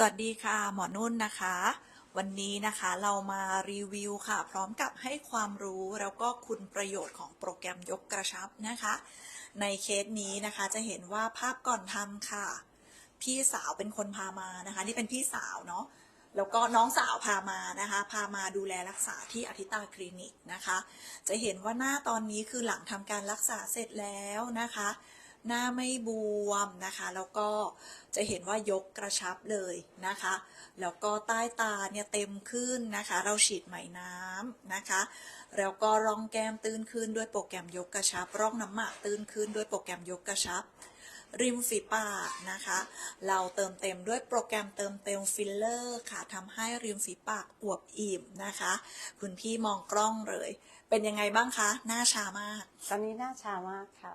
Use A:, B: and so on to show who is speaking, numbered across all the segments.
A: สวัสดีค่ะ หมอนุ่นนะคะ วันนี้นะคะเรามารีวิวค่ะ พร้อมกับให้ความรู้แล้วก็คุณประโยชน์ของโปรแกรมยกกระชับนะคะ ในเคสนี้นะคะจะเห็นว่าภาพก่อนทำค่ะ พี่สาวเป็นคนพามานะคะ นี่เป็นพี่สาวเนาะแล้วก็น้องสาวพามานะคะ พามาดูแลรักษาที่อธิตาคลินิกนะคะ จะเห็นว่าหน้าตอนนี้คือหลังทำการรักษาเสร็จแล้วนะคะ หน้าไม่บวมนะคะ แล้วก็จะเห็นว่ายกกระชับเลยนะคะ แล้วก็ใต้ตาเนี่ยเต็มขึ้นนะคะ เราฉีดไหมน้ำนะคะ แล้วก็ร่องแก้มตื้นขึ้นด้วยโปรแกรมยกกระชับ ร่องน้ำหมากตื้นขึ้นด้วยโปรแกรมยกกระชับ ริมฝีปากนะคะ เราเติมเต็มด้วยโปรแกรมเติมเต็มฟิลเลอร์ค่ะทำให้ริมฝีปากอวบอิ่มนะคะ คุณพี่มองกล้องเลย เป็นยังไงบ้างคะ หน้าชามาก
B: ตอนนี้หน้าชามากค่ะ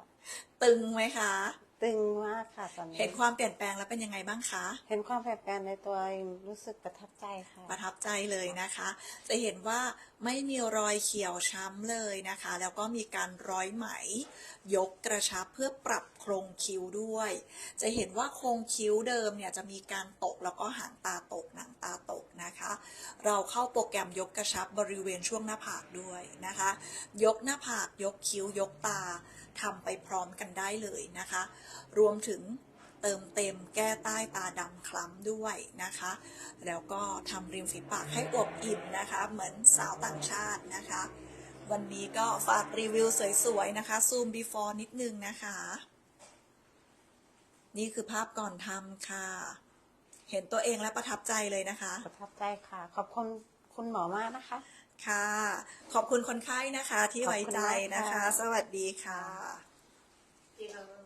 A: ตึงไหมคะ
B: ตึงมากค่ะตอนนี้
A: เห็นความเปลี่ยนแปลงแล้วเป็นยังไงบ้างคะ
B: เห็นความเปลี่ยนแปลงในตัวเองรู้สึกประทับใจค่ะ
A: ประทับใจเลยนะคะ จะเห็นว่าไม่มีรอยเขียวช้ำเลยนะคะ แล้วก็มีการร้อยไหม ยกกระชับเพื่อปรับโครงคิ้วด้วย จะเห็นว่าโครงคิ้วเดิมเนี่ยจะมีการตกแล้วก็หางตาตกหนังตาตกนะคะ เราเข้าโปรแกรมยกกระชับบริเวณช่วงหน้าผากด้วยนะคะ ยกหน้าผากยกคิ้วยกตาทำไปพร้อมกันได้เลยนะคะ รวมถึงเติมเต็มแก้ใต้ตาดำคล้ำด้วยนะคะ แล้วก็ทำริมฝีปากให้อวบอิ่มนะคะ เหมือนสาวต่างชาตินะคะ วันนี้ก็ฝากรีวิวสวยๆนะคะ ซูม before นิดนึงนะคะ นี่คือภาพก่อนทำค่ะ เห็นตัวเองและประทับใจเลยนะคะ
B: ประทับใจค่ะ ขอบคุณคุณหมอมากนะคะ
A: ค่ะ ขอบคุณคนไข้นะคะที่ไว้ใจนะคะ
B: ขอบคุณมากค่ะ
A: สวัสดีค่ะ
B: ดีเลย